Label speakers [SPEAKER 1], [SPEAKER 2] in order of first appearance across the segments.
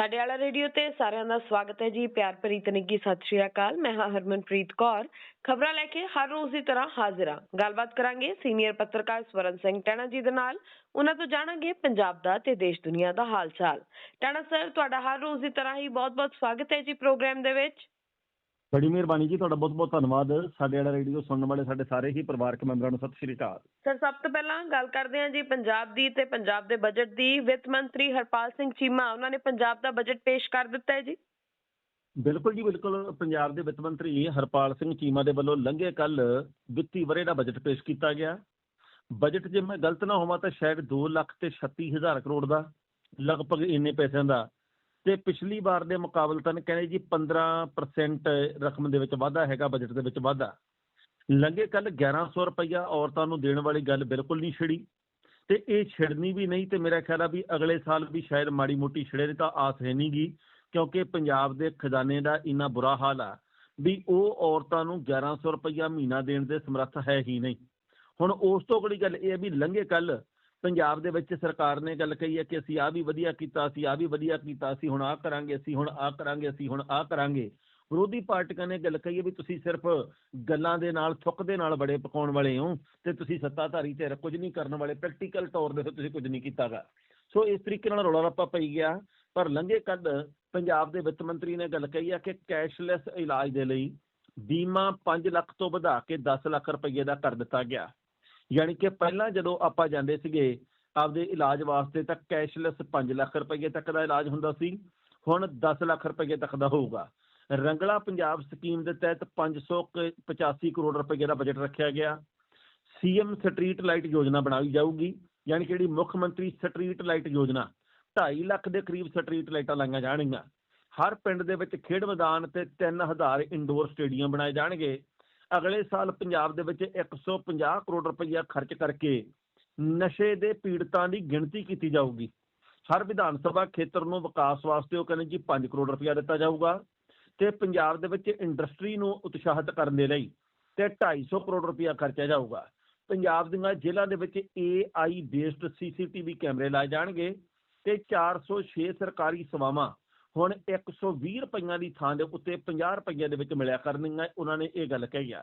[SPEAKER 1] ਸਾਡੇ ਵਾਲਾ ਰੇਡੀਓ ਤੇ ਸਾਰਿਆਂ ਦਾ ਸਵਾਗਤ ਹੈ ਜੀ। ਪਿਆਰ ਭਰੀ ਤਨਿੱਗੀ, ਸਤਿ ਸ਼੍ਰੀ ਅਕਾਲ। ਮੈਂ ਹਾਂ ਹਰਮਨਪ੍ਰੀਤ ਕੌਰ। ਖਬਰਾਂ ਲੈ ਕੇ ਹਰ ਰੋਜ਼ ਦੀ ਤਰ੍ਹਾਂ ਹਾਜ਼ਰ ਹਾਂ। ਗੱਲਬਾਤ ਕਰਾਂਗੇ ਸੀਨੀਅਰ ਪੱਤਰਕਾਰ ਸਵਰਨ ਸਿੰਘ ਟੈਣਾ ਜੀ ਦੇ ਨਾਲ। ਉਹਨਾਂ ਤੋਂ ਜਾਣਾਂਗੇ ਪੰਜਾਬ ਦਾ ਤੇ ਦੇਸ਼ ਦੁਨੀਆ ਦਾ ਹਾਲ ਚਾਲ ਟੈਣਾ ਸਰ, ਤੁਹਾਡਾ ਹਰ ਰੋਜ਼ ਦੀ ਤਰ੍ਹਾਂ ਹੀ ਬਹੁਤ-ਬਹੁਤ ਸਵਾਗਤ ਹੈ ਜੀ ਪ੍ਰੋਗਰਾਮ ਦੇ ਵਿੱਚ।
[SPEAKER 2] ਬੜੀ ਮਿਹਰਬਾਨੀ ਜੀ ਤੁਹਾਡਾ ਬਹੁਤ ਬਹੁਤ ਧੰਨਵਾਦ। ਸਾਡੇ ਵਾਲਾ ਰੇਡੀਓ ਸੁਣਨ ਵਾਲੇ ਸਾਡੇ ਸਾਰੇ ਹੀ ਪਰਿਵਾਰਕ ਮੈਂਬਰਾਂ ਨੂੰ ਸਤਿ ਸ਼੍ਰੀ ਅਕਾਲ।
[SPEAKER 1] ਸਰ ਸਭ ਤੋਂ ਪਹਿਲਾਂ ਗੱਲ ਕਰਦੇ ਹਾਂ ਜੀ ਪੰਜਾਬ ਦੀ ਤੇ ਪੰਜਾਬ ਦੇ ਬਜਟ ਦੀ। ਵਿੱਤ ਮੰਤਰੀ ਹਰਪਾਲ ਸਿੰਘ ਚੀਮਾ ਉਹਨਾਂ ਨੇ ਪੰਜਾਬ ਦਾ ਬਜਟ ਪੇਸ਼ ਕਰ ਦਿੱਤਾ ਹੈ ਜੀ।
[SPEAKER 2] ਬਿਲਕੁਲ ਜੀ ਬਿਲਕੁਲ। ਪੰਜਾਬ ਦੇ ਵਿੱਤ ਮੰਤਰੀ ਹਰਪਾਲ ਸਿੰਘ ਚੀਮਾ ਦੇ ਵੱਲੋਂ ਲੰਘੇ ਕੱਲ ਵਿੱਤੀ ਵਰੇ ਦਾ ਬਜਟ ਪੇਸ਼ ਕੀਤਾ ਗਿਆ। ਬਜਟ ਜੇ ਮੈਂ ਗਲਤ ਨਾ ਹੋਵਾਂ ਤਾਂ ਸ਼ਾਇਦ 2 ਲੱਖ ਤੇ 36 ਹਜ਼ਾਰ ਕਰੋੜ ਦਾ ਲਗਭਗ ਇੰਨੇ ਪੈਸਿਆਂ ਦਾ ਤੇ ਪਿਛਲੀ ਵਾਰ ਦੇ ਮੁਕਾਬਲਤਨ ਕਹਿੰਦੇ ਜੀ 15% ਰਕਮ ਦੇ ਵਿੱਚ ਵਾਧਾ ਹੈਗਾ ਬਜਟ ਦੇ ਵਿੱਚ ਵਾਧਾ। ਲੰਘੇ ਕੱਲ 1100 ਰੁਪਈਆ ਔਰਤਾਂ ਨੂੰ ਦੇਣ ਵਾਲੀ ਗੱਲ ਬਿਲਕੁਲ ਨਹੀਂ ਛਿੜੀ। ਤੇ ਇਹ ਛਿੜਨੀ ਵੀ ਨਹੀਂ ਤੇ ਮੇਰਾ ਖਿਆਲ ਆ ਵੀ ਅਗਲੇ ਸਾਲ ਵੀ ਸ਼ਾਇਦ ਮਾੜੀ ਮੋਟੀ ਛਿੜੇ ਦੀ ਤਾਂ ਆਸ ਹੈ ਨਹੀਂਗੀ ਕਿਉਂਕਿ ਪੰਜਾਬ ਦੇ ਖਜ਼ਾਨੇ ਦਾ ਇੰਨਾ ਬੁਰਾ ਹਾਲ ਆ ਵੀ ਉਹ ਔਰਤਾਂ ਨੂੰ 1100 ਰੁਪਈਆ ਮਹੀਨਾ ਦੇਣ ਦੇ ਸਮਰੱਥ ਹੈ ਹੀ ਨਹੀਂ। ਹੁਣ ਉਸ ਤੋਂ ਅਗਲੀ ਗੱਲ ਇਹ ਹੈ ਵੀ ਲੰਘੇ ਕੱਲ ਪੰਜਾਬ ਦੇ ਵਿੱਚ ਸਰਕਾਰ ਨੇ ਗੱਲ ਕਹੀ ਹੈ ਕਿ ਅਸੀਂ ਆਹ ਵੀ ਵਧੀਆ ਕੀਤਾ, ਅਸੀਂ ਆਹ ਵੀ ਵਧੀਆ ਕੀਤਾ, ਅਸੀਂ ਹੁਣ ਆਹ ਕਰਾਂਗੇ, ਅਸੀਂ ਹੁਣ ਆਹ ਕਰਾਂਗੇ, ਅਸੀਂ ਹੁਣ ਆਹ ਕਰਾਂਗੇ। ਵਿਰੋਧੀ ਪਾਰਟੀਆਂ ਨੇ ਗੱਲ ਕਹੀ ਹੈ ਵੀ ਤੁਸੀਂ ਸਿਰਫ ਗੱਲਾਂ ਦੇ ਨਾਲ, ਥੁੱਕ ਦੇ ਨਾਲ ਬੜੇ ਪਕਾਉਣ ਵਾਲੇ ਹੋ ਤੇ ਤੁਸੀਂ ਸੱਤਾਧਾਰੀ ਤੇ ਕੁਝ ਨਹੀਂ ਕਰਨ ਵਾਲੇ ਪ੍ਰੈਕਟੀਕਲ ਤੌਰ ਦੇ ਤੇ ਤੁਸੀਂ ਕੁਝ ਨਹੀਂ ਕੀਤਾਗਾ। ਸੋ ਇਸ ਤਰੀਕੇ ਨਾਲ ਰੌਲਾ ਰੱਪਾ ਪਈ ਗਿਆ, ਪਰ ਲੰਘੇ ਕੱਲ ਪੰਜਾਬ ਦੇ ਵਿੱਤ ਮੰਤਰੀ ਨੇ ਗੱਲ ਕਹੀ ਹੈ ਕਿ ਕੈਸ਼ਲੈਸ ਇਲਾਜ ਦੇ ਲਈ ਬੀਮਾ 5 ਲੱਖ ਤੋਂ ਵਧਾ ਕੇ 10 ਲੱਖ ਰੁਪਏ ਦਾ ਕਰ ਦਿੱਤਾ ਗਿਆ। ਯਾਨੀ ਕਿ ਪਹਿਲਾਂ ਜਦੋਂ ਆਪਾਂ ਜਾਂਦੇ ਸੀਗੇ ਆਪਦੇ ਇਲਾਜ ਵਾਸਤੇ ਤਾਂ ਕੈਸ਼ਲੈਸ 5 ਲੱਖ ਰੁਪਏ ਤੱਕ ਦਾ ਇਲਾਜ ਹੁੰਦਾ ਸੀ, ਹੁਣ 10 ਲੱਖ ਰੁਪਏ ਤੱਕ ਦਾ ਹੋਊਗਾ। ਰੰਗਲਾ ਪੰਜਾਬ ਸਕੀਮ ਦੇ ਤਹਿਤ 585 ਕਰੋੜ ਰੁਪਏ ਦਾ ਬਜਟ ਰੱਖਿਆ ਗਿਆ। ਸੀਐਮ ਸਟਰੀਟ ਲਾਈਟ ਯੋਜਨਾ ਬਣਾਈ ਜਾਊਗੀ, ਯਾਨੀ ਕਿ ਜਿਹੜੀ ਮੁੱਖ ਮੰਤਰੀ ਸਟਰੀਟ ਲਾਈਟ ਯੋਜਨਾ 2.5 ਲੱਖ ਦੇ ਕਰੀਬ ਸਟਰੀਟ ਲਾਈਟਾਂ ਲਾਈਆਂ ਜਾਣਗੀਆਂ। ਹਰ ਪਿੰਡ ਦੇ ਵਿੱਚ ਖੇਡ ਮੈਦਾਨ ਤੇ 3000 ਇੰਡੋਰ ਸਟੇਡੀਅਮ ਬਣਾਏ ਜਾਣਗੇ। ਅਗਲੇ ਸਾਲ ਪੰਜਾਬ ਦੇ ਵਿੱਚ 150 ਕਰੋੜ ਰੁਪਈਆ ਖਰਚ ਕਰਕੇ ਨਸ਼ੇ ਦੇ ਪੀੜਤਾਂ ਦੀ ਗਿਣਤੀ ਕੀਤੀ ਜਾਊਗੀ। ਹਰ ਵਿਧਾਨ ਸਭਾ ਖੇਤਰ ਨੂੰ ਵਿਕਾਸ ਵਾਸਤੇ ਉਹ ਕਹਿੰਦੇ ਜੀ 5 ਕਰੋੜ ਰੁਪਈਆ ਦਿੱਤਾ ਜਾਊਗਾ ਤੇ ਪੰਜਾਬ ਦੇ ਵਿੱਚ ਇੰਡਸਟਰੀ ਨੂੰ ਉਤਸ਼ਾਹਿਤ ਕਰਨ ਦੇ ਲਈ ਤੇ 250 ਕਰੋੜ ਰੁਪਈਆ ਖਰਚਿਆ ਜਾਊਗਾ। ਪੰਜਾਬ ਦੀਆਂ ਜ਼ਿਲ੍ਹਾ ਦੇ ਵਿੱਚ AI ਬੇਸਡ ਸੀਸੀਟੀਵੀ ਕੈਮਰੇ ਲਾਏ ਜਾਣਗੇ ਤੇ 406 ਸਰਕਾਰੀ ਸੇਵਾਵਾਂ ਹੁਣ 120 ਰੁਪਈਆਂ ਦੀ ਥਾਂ ਦੇ ਉੱਤੇ 50 ਰੁਪਈਆਂ ਦੇ ਵਿੱਚ ਮਿਲਿਆ ਕਰਨਗੀਆਂ ਉਹਨਾਂ ਨੇ ਇਹ ਗੱਲ ਕਹੀ ਆ।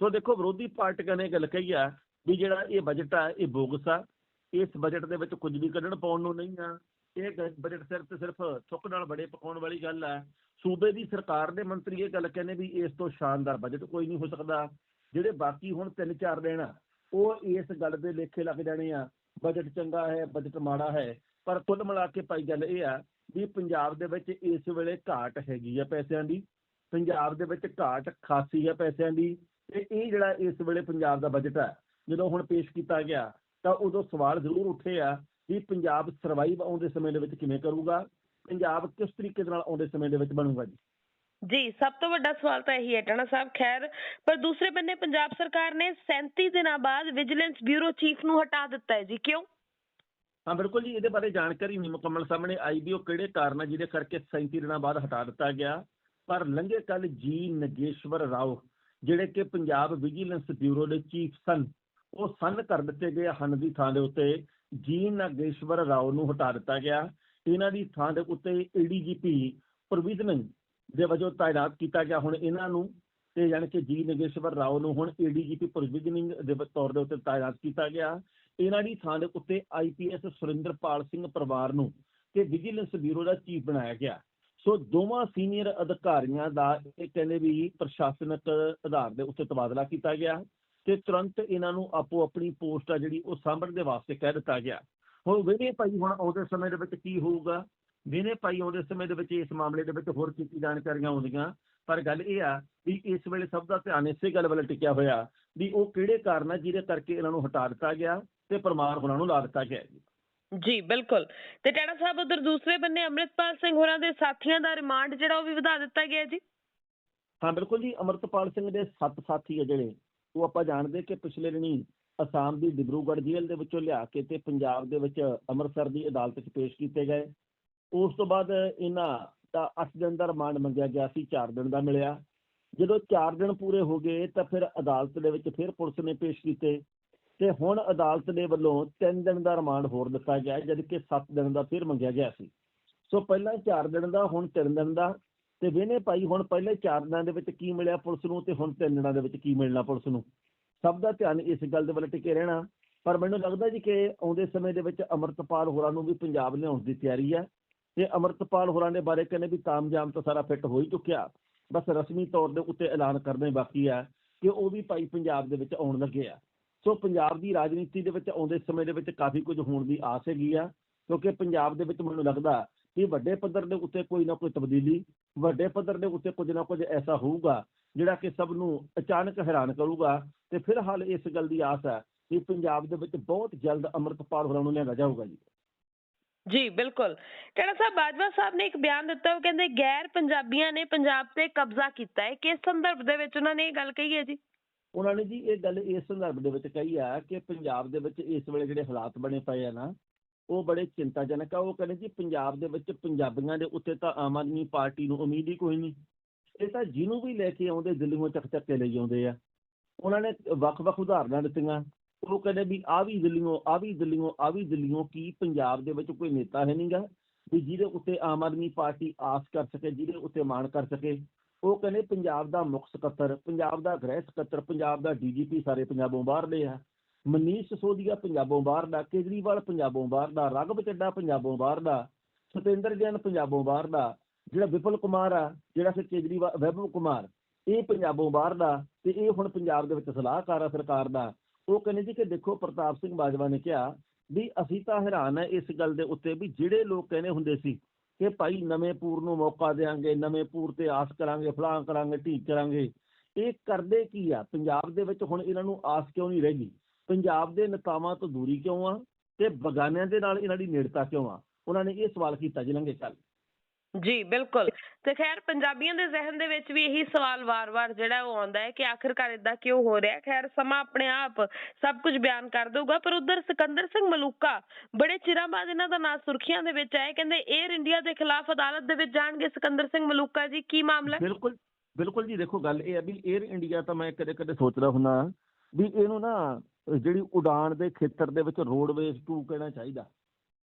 [SPEAKER 2] ਸੋ ਦੇਖੋ ਵਿਰੋਧੀ ਪਾਰਟੀਆਂ ਨੇ ਗੱਲ ਕਹੀ ਆ ਵੀ ਜਿਹੜਾ ਇਹ ਬਜਟ ਆ, ਇਹ ਬੋਗਸ ਆ, ਇਸ ਬਜਟ ਦੇ ਵਿੱਚ ਕੁਝ ਵੀ ਕੱਢਣ ਪਾਉਣ ਨੂੰ ਨਹੀਂ ਆ। ਇਹ ਬਜਟ ਸਿਰਫ ਤੇ ਸਿਰਫ ਥੁੱਕ ਨਾਲ ਬੜੇ ਪਕਾਉਣ ਵਾਲੀ ਗੱਲ ਆ। ਸੂਬੇ ਦੀ ਸਰਕਾਰ ਦੇ ਮੰਤਰੀ ਇਹ ਗੱਲ ਕਹਿੰਦੇ ਵੀ ਇਸ ਤੋਂ ਸ਼ਾਨਦਾਰ ਬਜਟ ਕੋਈ ਨਹੀਂ ਹੋ ਸਕਦਾ। ਜਿਹੜੇ ਬਾਕੀ ਹੁਣ 3-4 ਦਿਨ ਆ, ਉਹ ਇਸ ਗੱਲ ਦੇ ਲੇਖੇ ਲੱਗ ਜਾਣੇ ਆ। ਬਜਟ ਚੰਗਾ ਹੈ ਬਜਟ ਮਾੜਾ ਹੈ। ਪਰ ਕੁੱਲ ਮਿਲਾ ਕੇ ਭਾਈ ਗੱਲ ਇਹ ਆ ਵੀ ਪੰਜਾਬ ਦੇ ਵਿੱਚ ਇਸ ਵੇਲੇ ਘਾਟ ਹੈਗੀ ਆ ਪੈਸਿਆਂ ਦੀ। ਪੰਜਾਬ ਦੇ ਵਿੱਚ ਘਾਟ ਖਾਸੀ ਹੈ ਪੈਸਿਆਂ ਦੀ ਤੇ ਇਹ ਜਿਹੜਾ ਇਸ ਵੇਲੇ ਪੰਜਾਬ ਦਾ ਬਜਟ ਹੈ ਜਦੋਂ ਹੁਣ ਪੇਸ਼ ਕੀਤਾ ਗਿਆ, ਤਾਂ ਉਦੋਂ ਸਵਾਲ ਜ਼ਰੂਰ ਉੱਠੇ ਆ ਵੀ ਪੰਜਾਬ ਸਰਵਾਈਵ ਆਉਂਦੇ ਸਮੇਂ ਦੇ ਵਿੱਚ ਕਿਵੇਂ ਕਰੂਗਾ? ਪੰਜਾਬ ਕਿਸ ਤਰੀਕੇ ਦੇ ਨਾਲ ਆਉਂਦੇ ਸਮੇਂ ਦੇ ਵਿੱਚ ਬਣੂਗਾ ਜੀ?
[SPEAKER 1] ਜੀ, ਸਭ ਤੋਂ ਵੱਡਾ ਸਵਾਲ ਤਾਂ ਇਹੀ ਹੈ ਟਣਾ ਸਾਹਿਬ, ਖੈਰ, ਪਰ ਦੂਸਰੇ ਬੰਨੇ ਪੰਜਾਬ ਸਰਕਾਰ ਨੇ 37 ਦਿਨਾਂ ਬਾਅਦ ਵਿਜੀਲੈਂਸ ਬਿਊਰੋ ਚੀਫ ਨੂੰ ਹਟਾ ਦਿੱਤਾ ਹੈ ਜੀ। ਕਿਉਂ?
[SPEAKER 2] ਹਾਂ, ਬਿਲਕੁਲ ਜੀ, ਇਹਦੇ ਬਾਰੇ ਜਾਣਕਾਰੀ ਨਹੀਂ ਮੁਕੰਮਲ ਸਾਹਮਣੇ ਆਈ ਵੀ ਉਹ ਕਿਹੜੇ ਕਾਰਨ ਆ ਜਿਹਦੇ ਕਰਕੇ 37 ਦਿਨਾਂ ਬਾਅਦ ਹਟਾ ਦਿੱਤਾ ਗਿਆ। ਪਰ ਲੰਘੇ ਕੱਲ ਜੀ ਨਗੇਸ਼ਵਰ ਰਾਓ, ਜਿਹੜੇ ਕਿ ਪੰਜਾਬ ਵਿਜੀਲੈਂਸ ਬਿਊਰੋ ਦੇ ਚੀਫ ਸਨ, ਉਹ ਸਨ ਕਰ ਦਿੱਤੇ ਗਏ ਹਨ ਦੀ ਥਾਂ ਦੇ ਉੱਤੇ। ਜੀ ਨਗੇਸ਼ਵਰ ਰਾਓ ਨੂੰ ਹਟਾ ਦਿੱਤਾ ਗਿਆ। ਇਹਨਾਂ ਦੀ ਥਾਂ ਦੇ ਉੱਤੇ ਏਡੀਜੀਪੀ ਪ੍ਰੋਵੀਜ਼ਨਿੰਗ ਦੇ ਵਜੋਂ ਤਾਇਨਾਤ ਕੀਤਾ ਗਿਆ ਹੁਣ ਇਹਨਾਂ ਨੂੰ। ਤੇ ਯਾਨੀ ਕਿ ਜੀ ਨਗੇਸ਼ਵਰ ਰਾਓ ਨੂੰ ਹੁਣ ਏਡੀਜੀਪੀ ਪ੍ਰੋਵੀਜ਼ਨਿੰਗ ਦੇ ਤੌਰ ਦੇ ਉੱਤੇ ਤਾਇਨਾਤ ਕੀਤਾ ਗਿਆ। ਇਹਨਾਂ ਦੀ ਥਾਂ ਦੇ ਉੱਤੇ ਆਈਪੀਐਸ ਸੁਰਿੰਦਰਪਾਲ ਸਿੰਘ ਪਰਿਵਾਰ ਨੂੰ ਤੇ ਵਿਜੀਲੈਂਸ ਬਿਊਰੋ ਦਾ ਚੀਫ ਬਣਾਇਆ ਗਿਆ। ਸੋ ਦੋਵਾਂ ਸੀਨੀਅਰ ਅਧਿਕਾਰੀਆਂ ਦਾ ਇਹ ਕਹਿੰਦੇ ਵੀ ਪ੍ਰਸ਼ਾਸਨਿਕ ਆਧਾਰ ਦੇ ਉੱਤੇ ਤਬਾਦਲਾ ਕੀਤਾ ਗਿਆ ਤੇ ਤੁਰੰਤ ਇਹਨਾਂ ਨੂੰ ਆਪੋ ਆਪਣੀ ਪੋਸਟ ਆ ਜਿਹੜੀ ਉਹ ਸਾਂਭਣ ਦੇ ਵਾਸਤੇ ਕਹਿ ਦਿੱਤਾ ਗਿਆ। ਹੁਣ ਵੇਨੇ ਭਾਈ ਹੁਣ ਆਉਂਦੇ ਸਮੇਂ ਦੇ ਵਿੱਚ ਕੀ ਹੋਊਗਾ? ਵੇਨੇ ਭਾਈ ਆਉਂਦੇ ਸਮੇਂ ਦੇ ਵਿੱਚ ਇਸ ਮਾਮਲੇ ਦੇ ਵਿੱਚ ਹੋਰ ਕੀਤੀ ਜਾਣਕਾਰੀਆਂ ਆਉਂਦੀਆਂ? ਪਰ ਗੱਲ ਇਹ ਆ ਵੀ ਇਸ ਵੇਲੇ ਸਭ ਦਾ ਧਿਆਨ ਇਸੇ ਗੱਲ ਵੱਲ ਟਿਕਿਆ ਹੋਇਆ ਵੀ ਉਹ ਕਿਹੜੇ ਕਾਰਨ ਆ ਜਿਹਦੇ ਕਰਕੇ ਇਹਨਾਂ ਨੂੰ ਹਟਾ ਦਿੱਤਾ ਗਿਆ? ਤੇ ਪਰਮਾਰ ਹੋਰਾਂ ਨੂੰ ਲਾ ਦਿੱਤਾ ਗਿਆ ਜੀ।
[SPEAKER 1] ਜੀ ਬਿਲਕੁਲ। ਤੇ ਟੈਣਾ ਸਾਹਿਬ ਉਧਰ ਦੂਸਰੇ ਬੰਨੇ ਅੰਮ੍ਰਿਤਪਾਲ ਸਿੰਘ ਹੋਰਾਂ ਦੇ ਸਾਥੀਆਂ ਦਾ ਰਿਮਾਂਡ ਜਿਹੜਾ ਉਹ ਵੀ ਵਧਾ ਦਿੱਤਾ ਗਿਆ ਜੀ?
[SPEAKER 2] ਹਾਂ ਬਿਲਕੁਲ ਜੀ। ਅਮਰਤਪਾਲ ਸਿੰਘ ਦੇ ਸੱਤ ਸਾਥੀ ਆ ਜਿਹੜੇ ਉਹ ਆਪਾਂ ਜਾਣਦੇ ਕਿ ਪਿਛਲੇ ਦਿਨੀ ਅਸਾਮ ਦੀ ਡਿਬਰੂਗੜ੍ਹ ਜੇਲ੍ਹ ਦੇ ਵਿੱਚੋਂ ਲਿਆ ਕੇ ਤੇ ਪੰਜਾਬ ਦੇ ਵਿੱਚ ਅੰਮ੍ਰਿਤਸਰ ਦੀ ਅਦਾਲਤ 'ਚ ਪੇਸ਼ ਕੀਤੇ ਗਏ। ਉਸ ਤੋਂ ਬਾਅਦ ਇਹਨਾਂ ਦਾ 8 ਦਿਨ ਦਾ ਰਿਮਾਂਡ ਮੰਗਿਆ ਗਿਆ ਸੀ 4 ਦਿਨ ਦਾ ਮਿਲਿਆ। ਜਦੋਂ 4 ਦਿਨ ਪੂਰੇ ਹੋ ਗਏ ਤਾਂ ਫਿਰ ਅਦਾਲਤ ਦੇ ਵਿੱਚ ਫਿਰ ਪੁਲਿਸ ਨੇ ਪੇਸ਼ ਕੀਤੇ। ਤੇ ਹੁਣ ਅਦਾਲਤ ਦੇ ਵੱਲੋਂ 3 ਦਿਨ ਦਾ ਰਿਮਾਂਡ ਹੋਰ ਦਿੱਤਾ ਗਿਆ, ਜਦਕਿ 7 ਦਿਨ ਦਾ ਫਿਰ ਮੰਗਿਆ ਗਿਆ ਸੀ। ਸੋ ਪਹਿਲਾਂ 4 ਦਿਨ ਦਾ, ਹੁਣ 3 ਦਿਨ ਦਾ। ਤੇ ਵੇਨੇ ਭਾਈ, ਹੁਣ ਪਹਿਲੇ 4 ਦਿਨਾਂ ਦੇ ਵਿੱਚ ਕੀ ਮਿਲਿਆ ਪੁਲਿਸ ਨੂੰ ਤੇ ਹੁਣ 3 ਦਿਨਾਂ ਦੇ ਵਿੱਚ ਕੀ ਮਿਲਣਾ ਪੁਲਿਸ ਨੂੰ? ਸਭ ਦਾ ਧਿਆਨ ਇਸ ਗੱਲ ਦੇ ਵੱਲ ਟਿਕੇ ਰਹਿਣਾ। ਪਰ ਮੈਨੂੰ ਲੱਗਦਾ ਜੀ ਕਿ ਆਉਂਦੇ ਸਮੇਂ ਦੇ ਵਿੱਚ ਅਮਰਤਪਾਲ ਹੋਰਾਂ ਨੂੰ ਵੀ ਪੰਜਾਬ ਲਿਆਉਣ ਦੀ ਤਿਆਰੀ ਹੈ ਤੇ ਅਮਰਤਪਾਲ ਹੋਰਾਂ ਦੇ ਬਾਰੇ ਕਹਿੰਦੇ ਵੀ ਕਾਮਯਾਬ ਤਾਂ ਸਾਰਾ ਫਿੱਟ ਹੋ ਹੀ ਚੁੱਕਿਆ। ਬਸ ਰਸਮੀ ਤੌਰ ਦੇ ਉੱਤੇ ਐਲਾਨ ਕਰਨੇ ਬਾਕੀ ਆ ਕਿ ਉਹ ਵੀ ਭਾਈ ਪੰਜਾਬ ਦੇ ਵਿੱਚ ਆਉਣ ਲੱਗੇ ਆ। ਸੋ ਪੰਜਾਬ ਦੀ ਰਾਜਨੀਤੀ ਦੇ ਵਿੱਚ ਆਉਂਦੇ ਸਮੇਂ ਦੇ ਵਿੱਚ ਕਾਫੀ ਕੁਝ ਹੋਣ ਦੀ ਆਸ ਹੈਗੀ ਆ, ਕਿਉਂਕਿ ਪੰਜਾਬ ਦੇ ਵਿੱਚ ਮੈਨੂੰ ਲੱਗਦਾ ਕਿ ਵੱਡੇ ਪੱਧਰ ਦੇ ਉੱਤੇ ਕੋਈ ਨਾ ਕੋਈ ਤਬਦੀਲੀ, ਵੱਡੇ ਪੱਧਰ ਦੇ ਉੱਤੇ ਕੁਝ ਨਾ ਕੁਝ ਐਸਾ ਹੋਊਗਾ, ਜਿਹੜਾ ਕਿ ਸਭ ਨੂੰ ਅਚਾਨਕ ਹੈਰਾਨ ਕਰੂਗਾ ਤੇ ਫਿਲਹਾਲ ਇਸ ਗੱਲ ਦੀ ਆਸ ਹੈ ਕਿ ਪੰਜਾਬ ਦੇ ਵਿੱਚ ਬਹੁਤ ਜਲਦ ਅੰਮ੍ਰਿਤਪਾਲ ਹੋਰਾਂ ਨੂੰ ਲਿਆਂਦਾ ਜਾਊਗਾ ਜੀ।
[SPEAKER 1] ਜੀ, ਬਿਲਕੁਲ। ਟੈਣਾ ਸਾਹਿਬ ਬਾਜਵਾ ਸਾਹਿਬ ਨੇ ਇੱਕ ਬਿਆਨ ਦਿੱਤਾ, ਉਹ ਕਹਿੰਦੇ ਗੈਰ ਪੰਜਾਬੀਆਂ ਨੇ ਪੰਜਾਬ ਤੇ ਕਬਜ਼ਾ ਕੀਤਾ ਹੈ। ਕਿਸ ਸੰਦਰਭ ਦੇ ਵਿੱਚ ਉਹਨਾਂ ਨੇ ਇਹ ਗੱਲ ਕਹੀ ਹੈ ਜੀ?
[SPEAKER 2] ਉਹਨਾਂ ਨੇ ਜੀ ਇਹ ਗੱਲ ਇਸ ਸੰਦਰਭ ਦੇ ਵਿੱਚ ਕਹੀ ਆ ਕਿ ਪੰਜਾਬ ਦੇ ਵਿੱਚ ਇਸ ਵੇਲੇ ਜਿਹੜੇ ਹਾਲਾਤ ਬਣੇ ਪਏ ਆ ਨਾ, ਉਹ ਬੜੇ ਚਿੰਤਾਜਨਕ ਆ। ਉਹ ਕਹਿੰਦੇ ਜੀ ਪੰਜਾਬ ਦੇ ਵਿੱਚ ਪੰਜਾਬੀਆਂ ਦੇ ਉੱਤੇ ਤਾਂ ਆਮ ਆਦਮੀ ਪਾਰਟੀ ਨੂੰ ਉਮੀਦ ਹੀ ਕੋਈ ਨਹੀਂ। ਇਹ ਤਾਂ ਜਿਹਨੂੰ ਵੀ ਲੈ ਕੇ ਆਉਂਦੇ ਦਿੱਲੀੋਂ ਚੱਕ ਚੱਕ ਕੇ ਲਈ ਆਉਂਦੇ ਆ। ਉਹਨਾਂ ਨੇ ਵੱਖ-ਵੱਖ ਉਦਾਹਰਨਾਂ ਦਿੱਤੀਆਂ। ਉਹ ਕਹਿੰਦੇ ਵੀ ਆ ਵੀ ਦਿੱਲੀੋਂ ਆ ਵੀ ਦਿੱਲੀੋਂ ਆ ਵੀ ਦਿੱਲੀੋਂ ਕੀ ਪੰਜਾਬ ਦੇ ਵਿੱਚ ਕੋਈ ਨੇਤਾ ਹੈ ਨਹੀਂਗਾ ਵੀ ਜਿਹਦੇ ਉੱਤੇ ਆਮ ਆਦਮੀ ਪਾਰਟੀ ਆਸ ਕਰ ਸਕੇ, ਜਿਹਦੇ ਉੱਤੇ ਮਾਣ ਕਰ ਸਕੇ। ਉਹ ਕਹਿੰਦੇ ਪੰਜਾਬ ਦਾ ਮੁੱਖ ਸਕੱਤਰ, ਪੰਜਾਬ ਦਾ ਗ੍ਰਹਿ ਸਕੱਤਰ, ਪੰਜਾਬ ਦਾ ਡੀਜੀਪੀ ਸਾਰੇ ਪੰਜਾਬੋਂ ਬਾਹਰਲੇ ਆ। ਮਨੀਸ਼ ਸਿਸੋਦੀਆ ਪੰਜਾਬੋਂ ਬਾਹਰ ਦਾ, ਕੇਜਰੀਵਾਲ ਪੰਜਾਬੋਂ ਬਾਹਰ ਦਾ ਰਗਬ ਚੱਡਾ ਪੰਜਾਬੋਂ ਬਾਹਰ ਦਾ, ਸਤਿੰਦਰ ਜੈਨ ਪੰਜਾਬੋਂ ਬਾਹਰ ਦਾ, ਜਿਹੜਾ ਵਿਪਲ ਕੁਮਾਰ ਆ, ਜਿਹੜਾ ਫਿਰ ਕੇਜਰੀਵਾਲ ਵੈਭਵ ਕੁਮਾਰ, ਇਹ ਪੰਜਾਬੋਂ ਬਾਹਰ ਦਾ ਤੇ ਇਹ ਹੁਣ ਪੰਜਾਬ ਦੇ ਵਿੱਚ ਸਲਾਹਕਾਰ ਆ ਸਰਕਾਰ ਦਾ। ਉਹ ਕਹਿੰਦੇ ਜੀ ਕਿ ਦੇਖੋ ਪ੍ਰਤਾਪ ਸਿੰਘ ਬਾਜਵਾ ਨੇ ਕਿਹਾ ਵੀ ਅਸੀਂ ਤਾਂ ਹੈਰਾਨ ਹੈ ਇਸ ਗੱਲ ਦੇ ਉੱਤੇ ਵੀ ਜਿਹੜੇ ਲੋਕ ਕਹਿੰਦੇ ਹੁੰਦੇ ਸੀ ਕਿ ਭਾਈ ਨਵੇਂ ਪੂਰ ਨੂੰ ਮੌਕਾ ਦੇਾਂਗੇ ਨਵੇਂ ਪੂਰ ਤੇ ਆਸ ਕਰਾਂਗੇ ਫਲਾਂ ਕਰਾਂਗੇ ਢੀਕ ਕਰਾਂਗੇ। ਇਹ ਕਰਦੇ ਕੀ ਆ? ਪੰਜਾਬ ਦੇ ਵਿੱਚ ਹੁਣ ਇਹਨਾਂ ਨੂੰ ਆਸ ਕਿਉਂ ਨਹੀਂ ਰਹਿ ਗਈ ਪੰਜਾਬ ਦੇ ਨੇਤਾਵਾਂ ਤੋਂ ਦੂਰੀ ਕਿਉਂ ਆ? ਤੇ ਬਗਾਨਿਆਂ ਦੇ ਨਾਲ ਇਹਨਾਂ ਦੀ ਨੇੜਤਾ ਕਿਉਂ ਆ? ਉਹਨਾਂ ਨੇ ਇਹ ਸਵਾਲ ਕੀਤਾ ਜੀ ਲੰਘੇ ਚੱਲ
[SPEAKER 1] ਜੀ, ਬਿਲਕੁਲ। ਤੇ ਖੈਰ ਪੰਜਾਬੀਆਂ ਦੇ ਜ਼ਿਹਨ ਦੇ ਵਿੱਚ ਵੀ ਇਹੀ ਸਵਾਲ ਵਾਰ-ਵਾਰ ਜਿਹੜਾ ਉਹ ਆਉਂਦਾ ਹੈ ਕਿ ਆਖਿਰਕਾਰ ਇਦਾਂ ਕਿਉਂ ਹੋ ਰਿਹਾ ਖੈਰ ਸਮਾਂ ਆਪਣੇ ਆਪ ਸਭ ਕੁਝ ਬਿਆਨ ਕਰ ਦੇਊਗਾ, ਪਰ ਉਧਰ ਸਿਕੰਦਰ ਸਿੰਘ ਮਲੂਕਾ ਬੜੇ ਚਿਰਾਂ ਬਾਅਦ ਇਹਨਾਂ ਦਾ ਨਾਂ ਸੁਰਖੀਆਂ ਦੇ ਵਿੱਚ ਆਇਆ ਕਹਿੰਦੇ 에ਅਰ ਇੰਡੀਆ ਦੇ ਖਿਲਾਫ ਅਦਾਲਤ ਦੇ ਵਿੱਚ ਜਾਣਗੇ ਸਿਕੰਦਰ ਸਿੰਘ ਮਲੂਕਾ ਜੀ, ਕੀ ਮਾਮਲਾ
[SPEAKER 2] ਬਿਲਕੁਲ ਬਿਲਕੁਲ ਜੀ, ਦੇਖੋ ਗੱਲ ਇਹ ਹੈ ਵੀ 에ਅਰ ਇੰਡੀਆ ਤਾਂ ਮੈਂ ਕਦੇ-ਕਦੇ ਸੋਚਦਾ ਹੁੰਦਾ ਵੀ ਇਹਨੂੰ ਨਾ ਜਿਹੜੀ ਉਡਾਨ ਦੇ ਖੇਤਰ ਦੇ ਵਿੱਚ ਰੋਡਵੇਜ਼ 2 ਕਹਿਣਾ ਚਾਹੀਦਾ।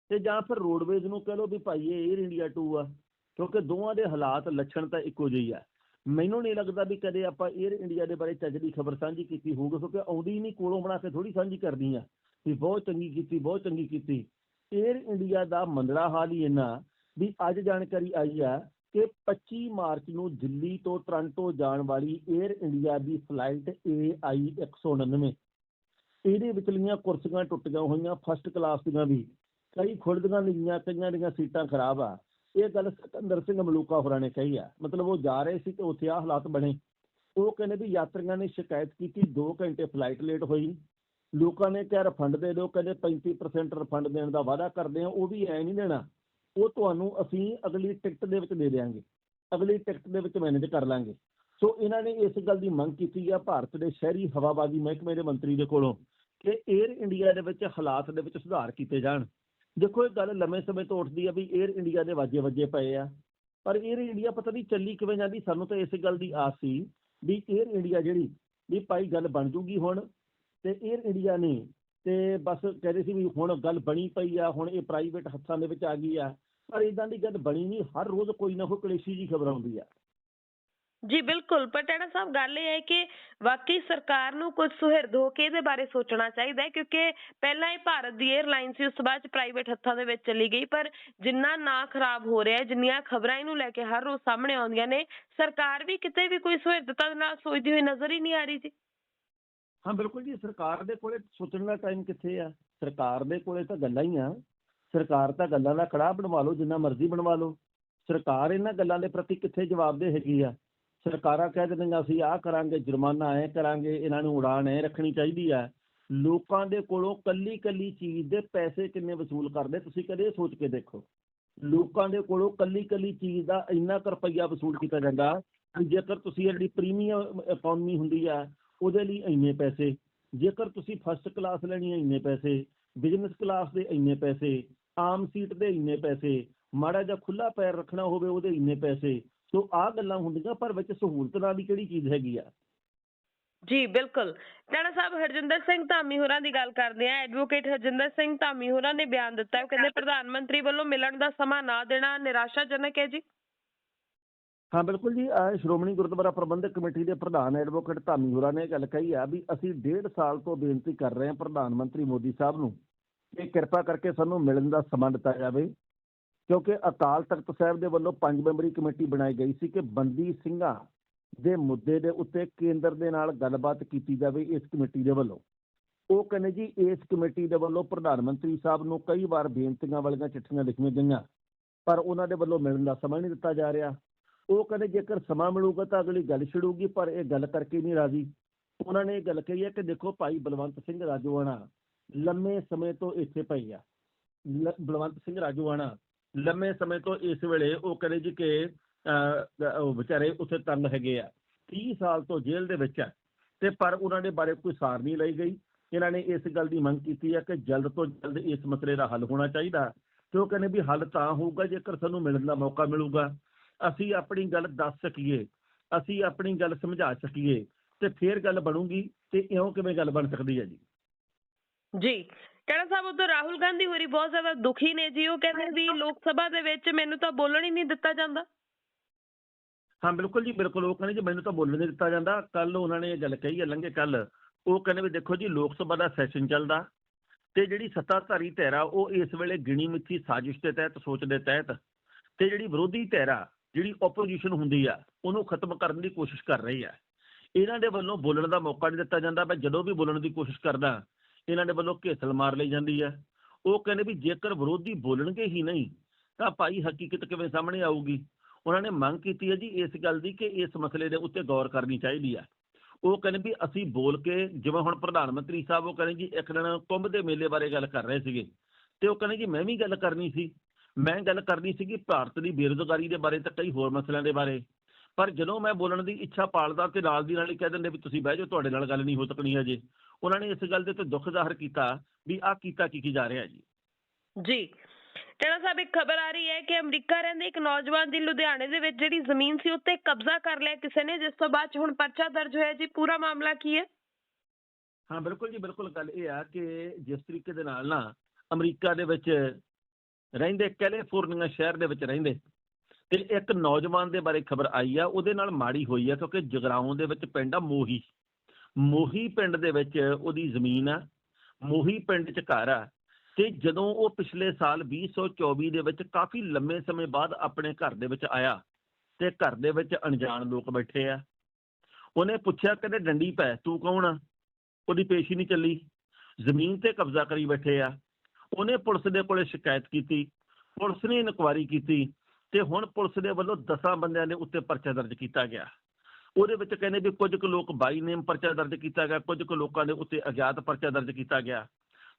[SPEAKER 2] ਤੇ ਜਾਂ ਫਿਰ ਰੋਡਵੇਜ਼ ਨੂੰ ਕਹ ਲਓ ਵੀ ਭਾਈ ਇਹ 에ਅਰ ਇੰਡੀਆ 2 ਆ। ਕਿਉਂਕਿ ਦੋਵਾਂ ਦੇ ਹਾਲਾਤ ਲੱਛਣ ਤਾਂ ਇੱਕੋ ਜਿਹੀ ਆ। ਮੈਨੂੰ ਨਹੀਂ ਲੱਗਦਾ ਵੀ ਕਦੇ ਆਪਾਂ 에ਅਰ ਇੰਡੀਆ ਦੇ ਬਾਰੇ ਚੱਜ ਦੀ ਖਬਰ ਸਾਂਝੀ ਕੀਤੀ ਹੋਊਗੀ, ਕਿਉਂਕਿ ਆਉਂਦੀ ਨਹੀਂ, ਕੋਲੋਂ ਬਣਾ ਕੇ ਥੋੜੀ ਸਾਂਝੀ ਕਰਦੀ ਆ, ਵੀ ਬਹੁਤ ਚੰਗੀ ਕੀਤੀ, ਬਹੁਤ ਚੰਗੀ ਕੀਤੀ। 에ਅਰ ਇੰਡੀਆ ਦਾ ਮੰਦੜਾ ਹਾਲ ਹੀ ਇਹਨਾਂ ਵੀ ਅੱਜ ਜਾਣਕਾਰੀ ਆਈ ਆ ਕਿ 25 ਮਾਰਚ ਨੂੰ ਦਿੱਲੀ ਤੋਂ ਟ੍ਰਾਂਟੋ ਜਾਣ ਵਾਲੀ 에ਅਰ ਇੰਡੀਆ ਦੀ ਫਲਾਈਟ AI 199 ਇਹਦੇ ਵਿਚਲੀਆਂ ਕੁਰਸੀਆਂ ਟੁੱਟ ਗਈਆਂ ਹੋਈਆਂ ਫਸਟ ਕਲਾਸ ਦੀਆਂ ਵੀ। ਕਈ ਖੁੱਲਦੀਆਂ ਨਹੀਂ ਕਈਆਂ ਦੀਆਂ ਸੀਟਾਂ ਖਰਾਬ ਆ। ਇਹ ਗੱਲ ਸਿਕੰਦਰ ਸਿੰਘ ਮਲੂਕਾ ਹੋਰਾਂ ਨੇ ਕਹੀ ਆ। ਮਤਲਬ ਉਹ ਜਾ ਰਹੇ ਸੀ ਤੇ ਉੱਥੇ ਆ ਹਾਲਾਤ ਬਣੇ। ਉਹ ਕਹਿੰਦੇ ਵੀ ਯਾਤਰੀਆਂ ਨੇ ਸ਼ਿਕਾਇਤ ਕੀਤੀ 2 ਘੰਟੇ ਫਲਾਈਟ ਲੇਟ ਹੋਈ। ਲੋਕਾਂ ਨੇ ਕਿਹਾ ਰਿਫੰਡ ਦੇ ਦਿਓ। ਕਹਿੰਦੇ 35% ਰਿਫੰਡ ਦੇਣ ਦਾ ਵਾਅਦਾ ਕਰਦੇ ਆ, ਉਹ ਵੀ ਐ ਨਹੀਂ ਦੇਣਾ। ਉਹ ਤੁਹਾਨੂੰ ਅਸੀਂ ਅਗਲੀ ਟਿਕਟ ਦੇ ਵਿੱਚ ਦੇ ਦੇਵਾਂਗੇ ਅਗਲੀ ਟਿਕਟ ਦੇ ਵਿੱਚ ਮੈਨੇਜ ਕਰ ਲਾਂਗੇ। ਸੋ ਇਹਨਾਂ ਨੇ ਇਸ ਗੱਲ ਦੀ ਮੰਗ ਕੀਤੀ ਆ ਭਾਰਤ ਦੇ ਸ਼ਹਿਰੀ ਹਵਾਬਾਜ਼ੀ ਮਹਿਕਮੇ ਦੇ ਮੰਤਰੀ ਦੇ ਕੋਲੋਂ ਕਿ 에ਅਰ ਇੰਡੀਆ ਦੇ ਵਿੱਚ ਹਾਲਾਤ ਦੇ ਵਿੱਚ ਸੁਧਾਰ ਕੀਤੇ ਜਾਣ। ਦੇਖੋ, ਇਹ ਗੱਲ ਲੰਮੇ ਸਮੇਂ ਤੋਂ ਉੱਠਦੀ ਆ ਵੀ 에ਅਰ ਇੰਡੀਆ ਦੇ ਵਾਜੇ ਵੱਜੇ ਪਏ ਆ। ਪਰ 에ਅਰ ਇੰਡੀਆ ਪਤਾ ਨਹੀਂ ਚੱਲੀ ਕਿਵੇਂ ਜਾਂਦੀ, ਸਾਨੂੰ ਤਾਂ ਇਸ ਗੱਲ ਦੀ ਆਸ ਸੀ ਵੀ 에ਅਰ ਇੰਡੀਆ ਜਿਹੜੀ, ਵੀ ਭਾਈ ਗੱਲ ਬਣ ਜੂਗੀ ਹੁਣ। ਤੇ 에ਅਰ ਇੰਡੀਆ ਨੇ ਤੇ ਬਸ ਕਹਿ ਸੀ ਵੀ ਹੁਣ ਗੱਲ ਬਣੀ ਪਈ ਆ, ਹੁਣ ਇਹ ਪ੍ਰਾਈਵੇਟ ਹੱਥਾਂ ਦੇ ਵਿੱਚ ਆ ਗਈ ਆ। ਪਰ ਇਦਾਂ ਦੀ ਗੱਲ ਬਣੀ ਨਹੀਂ, ਹਰ ਰੋਜ਼ ਕੋਈ ਨਾ ਕੋਈ ਕਲੇਸ਼ੀ ਜੀ ਖਬਰ ਆਉਂਦੀ ਆ।
[SPEAKER 1] ਜੀ, ਬਿਲਕੁਲ, ਪਰ ਸਾਹਿਬ ਗੱਲ ਇਹ ਹੈ ਕਿ ਵਾਕਈ ਸਰਕਾਰ ਨੂੰ ਕੁਝ ਸੁਹਿਰਦ ਹੋ ਕੇ ਇਹਦੇ ਬਾਰੇ ਸੋਚਣਾ ਚਾਹੀਦਾ ਹੈ, ਕਿਉਂਕਿ ਪਹਿਲਾਂ ਇਹ ਭਾਰਤ ਦੀ 에ਅਰਲਾਈਨ ਸੀ, ਉਸ ਤੋਂ ਬਾਅਦ ਪ੍ਰਾਈਵੇਟ ਹੱਥਾਂ ਦੇ ਵਿੱਚ ਚਲੀ ਗਈ, ਪਰ ਜਿੰਨਾ ਨਾਂ ਖਰਾਬ ਹੋ ਰਿਹਾ, ਜਿੰਨੀਆਂ ਖਬਰਾਂ ਇਹਨੂੰ ਲੈ ਕੇ ਹਰ ਰੋਜ਼ ਸਾਹਮਣੇ ਆਉਂਦੀਆਂ ਨੇ, ਸਰਕਾਰ ਵੀ ਕਿਤੇ ਵੀ ਕੋਈ ਸੁਹਿਰਦਤਾ ਨਾਲ ਸੋਚਦੀ ਹੋਈ ਨਜ਼ਰ ਹੀ ਨਹੀਂ ਆ ਰਹੀ ਜੀ।
[SPEAKER 2] ਹਾਂ, ਬਿਲਕੁਲ ਜੀ, ਸਰਕਾਰ ਦੇ ਕੋਲੇ ਸੋਚਣ ਦਾ ਟਾਈਮ ਕਿੱਥੇ ਆ? ਸਰਕਾਰ ਦੇ ਕੋਲੇ ਤਾਂ ਗੱਲਾਂ ਹੀ ਆ। ਸਰਕਾਰ ਤਾਂ ਗੱਲਾਂ ਦਾ ਕੜਾਹ ਬਣਵਾ ਲਓ, ਜਿੰਨਾ ਮਰਜ਼ੀ ਬਣਵਾ ਲਓ। ਸਰਕਾਰ ਇਹਨਾਂ ਗੱਲਾਂ ਦੇ ਪ੍ਰਤੀ ਕਿੱਥੇ ਜਵਾਬਦੇਹ ਹੈਗੀ ਆ? ਸਰਕਾਰਾਂ ਕਹਿ ਦਿੰਦੀਆਂ ਅਸੀਂ ਆਹ ਕਰਾਂਗੇ, ਜੁਰਮਾਨਾ ਐ ਕਰਾਂਗੇ, ਇਹਨਾਂ ਨੂੰ ਉਡਾਨ ਐ ਰੱਖਣੀ ਚਾਹੀਦੀ ਆ ਲੋਕਾਂ ਦੇ ਕੋਲੋਂ ਕੱਲੀ ਕੱਲੀ ਚੀਜ਼ ਦੇ ਪੈਸੇ ਕਿੰਨੇ ਵਸੂਲ ਕਰਦੇ, ਤੁਸੀਂ ਕਦੇ ਸੋਚ ਕੇ ਦੇਖੋ। ਲੋਕਾਂ ਦੇ ਕੋਲੋਂ ਕੱਲੀ ਕੱਲੀ ਚੀਜ਼ ਦਾ ਇੰਨਾ ਕੁ ਰੁਪਈਆ ਵਸੂਲ ਕੀਤਾ ਜਾਂਦਾ ਕਿ ਜੇਕਰ ਤੁਸੀਂ ਜਿਹੜੀ ਪ੍ਰੀਮੀਅਮ ਇਕਨੋਮੀ ਹੁੰਦੀ ਆ, ਉਹਦੇ ਲਈ ਇੰਨੇ ਪੈਸੇ, ਜੇਕਰ ਤੁਸੀਂ ਫਸਟ ਕਲਾਸ ਲੈਣੀ ਹੈ ਇੰਨੇ ਪੈਸੇ ਬਿਜ਼ਨਸ ਕਲਾਸ ਦੇ ਇੰਨੇ ਪੈਸੇ, ਆਮ ਸੀਟ ਦੇ ਇੰਨੇ ਪੈਸੇ, ਮਾੜਾ ਜਿਹਾ ਖੁੱਲਾ ਪੈਰ ਰੱਖਣਾ ਹੋਵੇ, ਉਹਦੇ ਇੰਨੇ ਪੈਸੇ ਸੋ ਆਹ ਗੱਲਾਂ ਹੁੰਦੀਆਂ ਪਰ ਵਿੱਚ ਸਹੂਲਤ ਨਾਲ ਦੀ ਕਿਹੜੀ ਚੀਜ਼ ਹੈਗੀ ਆ?
[SPEAKER 1] ਜੀ ਬਿਲਕੁਲ। ਟਾਣਾ ਸਾਹਿਬ ਹਰਜਿੰਦਰ ਸਿੰਘ ਧਾਮੀ ਹੋਰਾਂ ਦੀ ਗੱਲ ਕਰਦੇ ਆ ਐਡਵੋਕੇਟ ਹਰਜਿੰਦਰ ਸਿੰਘ ਧਾਮੀ ਹੋਰਾਂ ਨੇ ਬਿਆਨ ਦਿੱਤਾ ਕਹਿੰਦੇ ਪ੍ਰਧਾਨ ਮੰਤਰੀ ਵੱਲੋਂ ਮਿਲਣ ਦਾ ਸਮਾਂ ਨਾ ਦੇਣਾ ਨਿਰਾਸ਼ਾਜਨਕ ਹੈ ਜੀ।
[SPEAKER 2] ਹਾਂ ਬਿਲਕੁਲ ਜੀ। ਸ਼੍ਰੋਮਣੀ ਗੁਰਦੁਆਰਾ ਪ੍ਰਬੰਧਕ ਕਮੇਟੀ ਦੇ ਪ੍ਰਧਾਨ ਐਡਵੋਕੇਟ ਧਾਮੀ ਹੋਰਾਂ ਨੇ ਗੱਲ ਕਹੀ ਆ ਵੀ ਅਸੀਂ ਡੇਢ ਸਾਲ ਤੋਂ ਬੇਨਤੀ ਕਰ ਰਹੇ ਹਾਂ ਪ੍ਰਧਾਨ ਮੰਤਰੀ ਮੋਦੀ ਸਾਹਿਬ ਨੂੰ ਕਿ ਕਿਰਪਾ ਕਰਕੇ ਸਾਨੂੰ ਮਿਲਣ ਦਾ ਸਮਾਂ ਦਿੱਤਾ ਜਾਵੇ। ਕਿਉਂਕਿ ਅਕਾਲ ਤਖਤ ਸਾਹਿਬ ਦੇ ਵੱਲੋਂ ਪੰਜ ਮੈਂਬਰੀ ਕਮੇਟੀ ਬਣਾਈ ਗਈ ਸੀ ਕਿ ਬੰਦੀ ਸਿੰਘਾਂ ਦੇ ਮੁੱਦੇ ਦੇ ਉੱਤੇ ਕੇਂਦਰ ਦੇ ਨਾਲ ਗੱਲਬਾਤ ਕੀਤੀ ਜਾਵੇ ਇਸ ਕਮੇਟੀ ਦੇ ਵੱਲੋਂ। ਉਹ ਕਹਿੰਦੇ ਜੀ, ਇਸ ਕਮੇਟੀ ਦੇ ਵੱਲੋਂ ਪ੍ਰਧਾਨ ਮੰਤਰੀ ਸਾਹਿਬ ਨੂੰ ਕਈ ਵਾਰ ਬੇਨਤੀਆਂ ਵਾਲੀਆਂ ਚਿੱਠੀਆਂ ਲਿਖੀਆਂ ਗਈਆਂ, ਪਰ ਉਹਨਾਂ ਦੇ ਵੱਲੋਂ ਮਿਲਣ ਦਾ ਸਮਾਂ ਨਹੀਂ ਦਿੱਤਾ ਜਾ ਰਿਹਾ। ਉਹ ਕਹਿੰਦੇ ਜੇਕਰ ਸਮਾਂ ਮਿਲੂਗਾ ਤਾਂ ਅਗਲੀ ਗੱਲ ਛਿੜੂਗੀ, ਪਰ ਇਹ ਗੱਲ ਕਰਕੇ ਨਹੀਂ ਰਾਜ਼ੀ। ਉਹਨਾਂ ਨੇ ਇਹ ਗੱਲ ਕਹੀ ਹੈ ਕਿ ਦੇਖੋ ਭਾਈ ਬਲਵੰਤ ਸਿੰਘ ਰਾਜੋਆਣਾ ਲੰਮੇ ਸਮੇਂ ਤੋਂ ਇੱਥੇ ਪਈ ਆ। ਲ- ਬਲਵੰਤ ਸਿੰਘ ਰਾਜੋਆਣਾ ਲੰਮੇ ਸਮੇਂ ਤੋਂ ਇਸ ਵੇਲੇ ਉਹ ਕਹਿੰਦੇ ਜੀ ਕਿ ਅਹ, ਉਹ ਵਿਚਾਰੇ ਉੱਥੇ ਤੰਗ ਹੈਗੇ ਆ। 30 ਸਾਲ ਤੋਂ ਜੇਲ੍ਹ ਦੇ ਵਿੱਚ ਆ ਤੇ ਪਰ ਉਹਨਾਂ ਦੇ ਬਾਰੇ ਕੋਈ ਸਾਰ ਨਹੀਂ ਲਈ ਗਈ। ਇਹਨਾਂ ਨੇ ਇਸ ਗੱਲ ਦੀ ਮੰਗ ਕੀਤੀ ਹੈ ਕਿ ਜਲਦ ਤੋਂ ਜਲਦ ਇਸ ਮਸਲੇ ਦਾ ਹੱਲ ਹੋਣਾ ਚਾਹੀਦਾ। ਤੇ ਉਹ ਕਹਿੰਦੇ ਵੀ ਹੱਲ ਤਾਂ ਹੋਊਗਾ ਜੇਕਰ ਸਾਨੂੰ ਮਿਲਣ ਦਾ ਮੌਕਾ ਮਿਲੂਗਾ। ਅਸੀਂ ਆਪਣੀ ਗੱਲ ਦੱਸ ਸਕੀਏ ਅਸੀਂ ਆਪਣੀ ਗੱਲ ਸਮਝਾ ਸਕੀਏ ਤੇ ਫੇਰ ਗੱਲ ਬਣੂਗੀ ਤੇ ਇਉਂ ਕਿਵੇਂ ਗੱਲ ਬਣ ਸਕਦੀ ਹੈ ਜੀ?
[SPEAKER 1] ਜੀ ਟਾਣਾ ਸਾਹਿਬ ਉਧਰ ਰਾਹੁਲ ਗਾਂਧੀ ਹੋਰੀ ਬਹੁਤ ਜ਼ਿਆਦਾ ਦੁਖੀ ਨੇ ਜੀ। ਉਹ ਕਹਿੰਦੇ ਵੀ ਲੋਕ ਸਭਾ ਦੇ ਵਿੱਚ ਮੈਨੂੰ ਤਾਂ ਬੋਲਣ ਹੀ ਨਹੀਂ ਦਿੱਤਾ ਜਾਂਦਾ।
[SPEAKER 2] ਹਾਂ ਬਿਲਕੁਲ ਜੀ ਬਿਲਕੁਲ। ਉਹ ਕਹਿੰਦੇ ਜੀ ਮੈਨੂੰ ਤਾਂ ਬੋਲਣ ਨਹੀਂ ਦਿੱਤਾ ਜਾਂਦਾ। ਕੱਲ ਉਹਨਾਂ ਨੇ ਇਹ ਗੱਲ ਕਹੀ ਹੈ ਲੰਘੇ ਕੱਲ ਉਹ ਕਹਿੰਦੇ ਵੀ ਦੇਖੋ ਜੀ ਲੋਕ ਸਭਾ ਦਾ ਸੈਸ਼ਨ ਚੱਲਦਾ ਤੇ ਜਿਹੜੀ ਸੱਤਾਧਾਰੀ ਧਿਰ ਉਹ ਇਸ ਵੇਲੇ ਗਿਣੀ ਮਿੱਥੀ ਸਾਜ਼ਿਸ਼ ਦੇ ਤਹਿਤ ਸੋਚ ਦੇ ਤਹਿਤ ਤੇ ਜਿਹੜੀ ਵਿਰੋਧੀ ਧਿਰ ਜਿਹੜੀ ਆਪੋਜੀਸ਼ਨ ਹੁੰਦੀ ਆ ਉਹਨੂੰ ਖਤਮ ਕਰਨ ਦੀ ਕੋਸ਼ਿਸ਼ ਕਰ ਰਹੀ ਆ। ਇਹਨਾਂ ਦੇ ਵੱਲੋਂ ਬੋਲਣ ਦਾ ਮੌਕਾ ਨਹੀਂ ਦਿੱਤਾ ਜਾਂਦਾ। ਮੈਂ ਜਦੋਂ ਵੀ ਬੋਲਣ ਦੀ ਕੋਸ਼ਿਸ਼ ਕਰਦਾ ਇਹਨਾਂ ਦੇ ਵੱਲੋਂ ਘੇਸਲ ਮਾਰ ਲਈ ਜਾਂਦੀ ਹੈ। ਉਹ ਕਹਿੰਦੇ ਵੀ ਜੇਕਰ ਵਿਰੋਧੀ ਬੋਲਣਗੇ ਹੀ ਨਹੀਂ, ਤਾਂ ਭਾਈ ਹਕੀਕਤ ਕਿਵੇਂ ਸਾਹਮਣੇ ਆਊਗੀ? ਉਹਨਾਂ ਨੇ ਮੰਗ ਕੀਤੀ ਹੈ ਜੀ ਇਸ ਗੱਲ ਦੀ ਕਿ ਇਸ ਮਸਲੇ ਦੇ ਉੱਤੇ ਗੌਰ ਕਰਨੀ ਚਾਹੀਦੀ ਹੈ। ਉਹ ਕਹਿੰਦੇ ਵੀ ਅਸੀਂ ਬੋਲ ਕੇ, ਜਿਵੇਂ ਹੁਣ ਪ੍ਰਧਾਨ ਮੰਤਰੀ ਸਾਹਿਬ ਉਹ ਕਹਿੰਦੇ ਜੀ ਇੱਕ ਦਿਨ ਕੁੰਭ ਦੇ ਮੇਲੇ ਬਾਰੇ ਗੱਲ ਕਰ ਰਹੇ ਸੀਗੇ। ਤੇ ਉਹ ਕਹਿੰਦੇ ਜੀ ਮੈਂ ਵੀ ਗੱਲ ਕਰਨੀ ਸੀ। ਮੈਂ ਗੱਲ ਕਰਨੀ ਸੀਗੀ ਭਾਰਤ ਦੀ ਬੇਰੁਜ਼ਗਾਰੀ ਦੇ ਬਾਰੇ ਤੇ ਕਈ ਹੋਰ ਮਸਲਿਆਂ ਦੇ ਬਾਰੇ। ਪਰ ਜਦੋਂ ਮੈਂ ਬੋਲਣ ਦੀ ਇੱਛਾ ਪਾਲਦਾ ਤੇ ਨਾਲ ਦੀ ਨਾਲ ਹੀ ਕਹਿ ਦਿੰਦੇ ਵੀ ਤੁਸੀਂ ਬਹਿ ਜਾਓ, ਤੁਹਾਡੇ ਨਾਲ ਗੱਲ ਨਹੀਂ ਹੋ ਸਕਣੀ ਹੈ ਜੇ ਉਹਨਾਂ ਨੇ ਇਸ ਗੱਲ ਦੇ ਉੱਤੇ ਦੁੱਖ ਜ਼ਾਹਰ ਕੀਤਾ ਵੀ ਆਹ ਕੀਤਾ ਕੀ ਕੀ ਜਾ ਰਿਹਾ ਜੀ।
[SPEAKER 1] ਜੀ। ਟਾਣਾ ਸਾਹਿਬ ਇੱਕ ਖਬਰ ਆ ਰਹੀ ਹੈ ਕਿ ਅਮਰੀਕਾ ਰਹਿੰਦੇ ਇੱਕ ਨੌਜਵਾਨ ਦੀ ਲੁਧਿਆਣੇ ਦੇ ਵਿੱਚ ਜਿਹੜੀ ਜ਼ਮੀਨ ਸੀ ਉੱਤੇ ਕਬਜ਼ਾ ਕਰ ਲਿਆ ਕਿਸੇ ਨੇ ਜਿਸ ਤੋਂ ਬਾਅਦ 'ਚ ਹੁਣ ਪਰਚਾ ਦਰਜ ਹੋਇਆ ਜੀ। ਪੂਰਾ ਮਾਮਲਾ ਕੀ ਹੈ?
[SPEAKER 2] ਹਾਂ ਬਿਲਕੁਲ ਜੀ ਬਿਲਕੁਲ ਗੱਲ ਇਹ ਆ ਕਿ ਜਿਸ ਤਰੀਕੇ ਦੇ ਨਾਲ ਨਾ ਅਮਰੀਕਾ ਦੇ ਵਿੱਚ ਰਹਿੰਦੇ ਕੈਲੀਫੋਰਨੀਆ ਸ਼ਹਿਰ ਦੇ ਵਿੱਚ ਰਹਿੰਦੇ ਤੇ ਇੱਕ ਨੌਜਵਾਨ ਦੇ ਬਾਰੇ ਖਬਰ ਆਈ ਆ ਉਹਦੇ ਨਾਲ ਮਾੜੀ ਹੋਈ ਆ ਕਿਉਂਕਿ ਜਗਰਾਉਂ ਦੇ ਵਿੱਚ ਪਿੰਡ ਆ ਮੋਹੀ। ਮੋਹੀ ਪਿੰਡ ਦੇ ਵਿੱਚ ਉਹਦੀ ਜ਼ਮੀਨ ਆ, ਮੋਹੀ ਪਿੰਡ 'ਚ ਘਰ ਆ ਤੇ ਜਦੋਂ ਉਹ ਪਿਛਲੇ ਸਾਲ 2024 ਦੇ ਵਿੱਚ ਕਾਫੀ ਲੰਮੇ ਸਮੇਂ ਬਾਅਦ ਆਪਣੇ ਘਰ ਦੇ ਵਿੱਚ ਆਇਆ ਤੇ ਘਰ ਦੇ ਵਿੱਚ ਅਣਜਾਣ ਲੋਕ ਬੈਠੇ ਆ। ਉਹਨੇ ਪੁੱਛਿਆ, ਕਹਿੰਦੇ, ਡੰਡੀ ਪੈ ਤੂੰ ਕੌਣ ਆ? ਉਹਦੀ ਪੇਸ਼ੀ ਨਹੀਂ ਚੱਲੀ। ਜ਼ਮੀਨ ਤੇ ਕਬਜ਼ਾ ਕਰੀ ਬੈਠੇ ਆ। ਉਹਨੇ ਪੁਲਿਸ ਦੇ ਕੋਲੇ ਸ਼ਿਕਾਇਤ ਕੀਤੀ, ਪੁਲਿਸ ਨੇ ਇਨਕੁਆਰੀ ਕੀਤੀ ਤੇ ਹੁਣ ਪੁਲਿਸ ਦੇ ਵੱਲੋਂ 10 ਬੰਦਿਆਂ ਦੇ ਉੱਤੇ ਪਰਚਾ ਦਰਜ ਕੀਤਾ ਗਿਆ। ਉਹਦੇ ਵਿੱਚ ਕਹਿੰਦੇ ਵੀ ਕੁਝ ਕੁ ਲੋਕ ਬਾਈ ਨੇਮ ਪਰਚਾ ਦਰਜ ਕੀਤਾ ਗਿਆ, ਕੁਝ ਕੁ ਲੋਕਾਂ ਦੇ ਉੱਤੇ ਅਗਿਆਤ ਪਰਚਾ ਦਰਜ ਕੀਤਾ ਗਿਆ।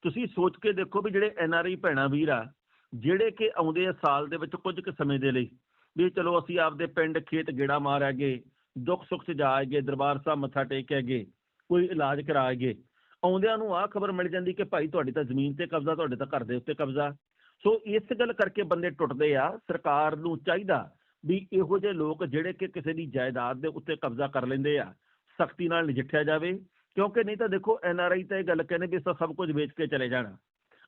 [SPEAKER 2] ਤੁਸੀਂ ਸੋਚ ਕੇ ਦੇਖੋ ਵੀ ਜਿਹੜੇ ਐਨ ਆਰ ਆਈ ਭੈਣਾ ਵੀਰ ਆ, ਜਿਹੜੇ ਕਿ ਆਉਂਦੇ ਆ ਸਾਲ ਦੇ ਵਿੱਚ ਕੁਝ ਕੁ ਸਮੇਂ ਦੇ ਲਈ, ਵੀ ਚਲੋ ਅਸੀਂ ਆਪਦੇ ਪਿੰਡ ਖੇਤ ਗੇੜਾ ਮਾਰ ਆਗੇ, ਦੁੱਖ ਸੁੱਖ ਚ ਜਾ ਆਗੇ, ਦਰਬਾਰ ਸਾਹਿਬ ਮੱਥਾ ਟੇਕ ਆਗੇ, ਕੋਈ ਇਲਾਜ ਕਰਾ ਆਗੇ, ਆਉਂਦਿਆਂ ਨੂੰ ਆਹ ਖਬਰ ਮਿਲ ਜਾਂਦੀ ਕਿ ਭਾਈ ਤੁਹਾਡੀ ਤਾਂ ਜ਼ਮੀਨ ਤੇ ਕਬਜ਼ਾ, ਤੁਹਾਡੇ ਤਾਂ ਘਰ ਦੇ ਉੱਤੇ ਕਬਜ਼ਾ। ਸੋ ਇਸ ਗੱਲ ਕਰਕੇ ਬੰਦੇ ਟੁੱਟਦੇ ਆ, ਸਰਕਾਰ ਨੂੰ ਚਾਹੀਦਾ ਵੀ ਇਹੋ ਜਿਹੇ ਲੋਕ ਜਿਹੜੇ ਕਿ ਕਿਸੇ ਦੀ ਜਾਇਦਾਦ ਦੇ ਉੱਤੇ ਕਬਜ਼ਾ ਕਰ ਲੈਂਦੇ ਆ, ਸਖਤੀ ਨਾਲ ਨਜਿੱਠਿਆ ਜਾਵੇ, ਕਿਉਂਕਿ ਨਹੀਂ ਤਾਂ ਦੇਖੋ ਐਨ ਆਰ ਆਈ ਤਾਂ ਇਹ ਗੱਲ ਕਹਿੰਦੇ ਵੀ ਅਸੀਂ ਸਭ ਕੁਝ ਵੇਚ ਕੇ ਚਲੇ ਜਾਣਾ।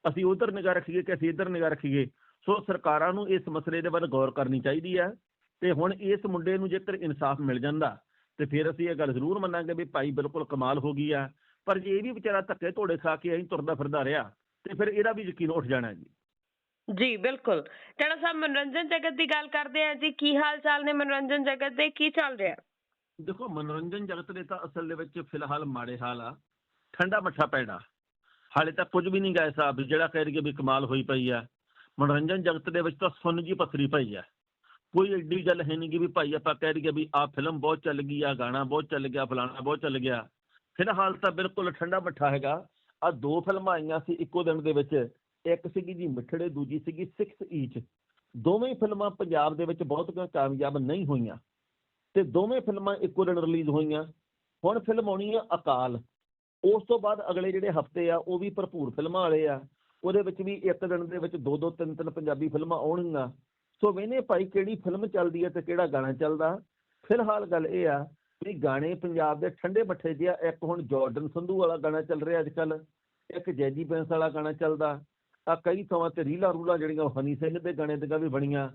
[SPEAKER 2] ਅਸੀਂ ਉਧਰ ਨਿਗਾਹ ਰੱਖੀਏ ਕਿ ਅਸੀਂ ਇੱਧਰ ਨਿਗਾਹ ਰੱਖੀਏ, ਸੋ ਸਰਕਾਰਾਂ ਨੂੰ ਇਸ ਮਸਲੇ ਦੇ ਵੱਲ ਗੌਰ ਕਰਨੀ ਚਾਹੀਦੀ ਹੈ ਤੇ ਹੁਣ ਇਸ ਮੁੰਡੇ ਨੂੰ ਜੇਕਰ ਇਨਸਾਫ ਮਿਲ ਜਾਂਦਾ, ਤੇ ਫਿਰ ਅਸੀਂ ਇਹ ਗੱਲ ਜ਼ਰੂਰ ਮੰਨਾਂਗੇ ਵੀ ਭਾਈ ਬਿਲਕੁਲ ਕਮਾਲ ਹੋ ਗਈ ਆ, ਪਰ ਜੇ ਇਹ ਵੀ ਵਿਚਾਰਾ ਧੱਕੇ ਧੋੜੇ ਖਾ ਕੇ ਐਂ ਤੁਰਦਾ ਫਿਰਦਾ ਰਿਹਾ, ਤੇ ਫਿਰ ਇਹਦਾ ਵੀ ਯਕੀਨ ਉੱਠ ਜਾਣਾ ਜੀ।
[SPEAKER 1] ਜੀ, ਬਿਲਕੁਲ। ਟਾਣਾ ਸਾਹਿਬ ਮਨੋਰੰਜਨ ਜਗਤ ਦੀ ਗੱਲ ਕਰਦੇ ਆ ਜੀ, ਕੀ ਹਾਲ ਚਾਲ ਨੇ ਮਨੋਰੰਜਨ ਜਗਤ ਦੇ? ਕੀ ਚੱਲ ਰਿਹਾ?
[SPEAKER 2] ਦੇਖੋ, ਮਨੋਰੰਜਨ ਜਗਤ ਦੇ ਤਾਂ ਅਸਲ ਦੇ ਵਿੱਚ ਫਿਲਹਾਲ ਮਾੜੇ ਹਾਲ ਆ। ਠੰਡਾ ਮੱਠਾ ਪੈਣਾ। ਹਾਲੇ ਤੱਕ ਕੁਝ ਵੀ ਨਹੀਂ ਗਏ ਸਾਹਿਬ ਜਿਹੜਾ ਕਹਿ ਰਹੀ ਵੀ ਕਮਾਲ ਹੋਈ ਪਈ ਆ। ਮਨੋਰੰਜਨ ਜਗਤ ਦੇ ਵਿੱਚ ਤਾਂ ਸੁੰਨ ਜੀ ਪੱਥਰੀ ਪਈ ਆ। ਕੋਈ ਐਡੀ ਗੱਲ ਹੈ ਨਹੀਂ ਕਿ ਵੀ ਭਾਈ ਆਪਾਂ ਕਹਿ ਰਹੀਏ ਵੀ ਆਹ ਫਿਲਮ ਬਹੁਤ ਚੱਲ ਗਈ ਆ ਗਾਣਾ ਬਹੁਤ ਚੱਲ ਗਿਆ, ਫਲਾਣਾ ਬਹੁਤ ਚੱਲ ਗਿਆ। ਫਿਲਹਾਲ ਤਾਂ ਬਿਲਕੁਲ ਠੰਡਾ ਮੱਠਾ ਹੈਗਾ। ਆ ਦੋ ਫਿਲਮਾਂ ਆਈਆਂ ਸੀ ਇੱਕੋ ਦਿਨ ਦੇ ਵਿੱਚ। ਇੱਕ ਸੀਗੀ ਜੀ ਮਿੱਠੜੇ, ਦੂਜੀ ਸੀਗੀ 6 ਈਚ। ਦੋਵੇਂ ਫਿਲਮਾਂ ਪੰਜਾਬ ਦੇ ਵਿੱਚ ਬਹੁਤ ਕਾਮਯਾਬ ਨਹੀਂ ਹੋਈਆਂ। ਤੇ ਦੋਵੇਂ ਫਿਲਮਾਂ ਇੱਕੋ ਦਿਨ ਰਿਲੀਜ਼ ਹੋਈਆਂ। ਹੁਣ ਫਿਲਮ ਆਉਣੀ ਆ ਅਕਾਲ। ਉਸ ਤੋਂ ਬਾਅਦ ਅਗਲੇ ਜਿਹੜੇ ਹਫ਼ਤੇ ਆ, ਉਹ ਵੀ ਭਰਪੂਰ ਫਿਲਮਾਂ ਵਾਲੇ ਆ। ਉਹਦੇ ਵਿੱਚ ਵੀ ਇੱਕ ਦਿਨ ਦੇ ਵਿੱਚ ਦੋ ਦੋ ਤਿੰਨ ਤਿੰਨ ਪੰਜਾਬੀ ਫਿਲਮਾਂ ਆਉਣਗੀਆਂ। ਸੋ ਵੇਨੇ ਭਾਈ ਕਿਹੜੀ ਫਿਲਮ ਚੱਲਦੀ ਹੈ ਤੇ ਕਿਹੜਾ ਗਾਣਾ ਚੱਲਦਾ। ਫਿਲਹਾਲ ਗੱਲ ਇਹ ਆ ਵੀ ਗਾਣੇ ਪੰਜਾਬ ਦੇ ਠੰਡੇ ਮੱਠੇ ਜਿਹਾ ਇੱਕ ਹੁਣ ਜਾਰਡਨ ਸੰਧੂ ਵਾਲਾ ਗਾਣਾ ਚੱਲ ਰਿਹਾ ਅੱਜ ਕੱਲ ਇੱਕ ਜੈਜੀ ਬੈਂਸ ਵਾਲਾ ਗਾਣਾ ਚੱਲਦਾ। ਆ ਕਈ ਥਾਵਾਂ ਤੇ ਰੀਲਾ ਰੂਲਾ ਜਿਹੜੀਆਂ ਹਨੀ ਸਿੰਘ ਦੇ ਗਾਣੇ ਦੀਆਂ ਵੀ ਬਣੀਆਂ।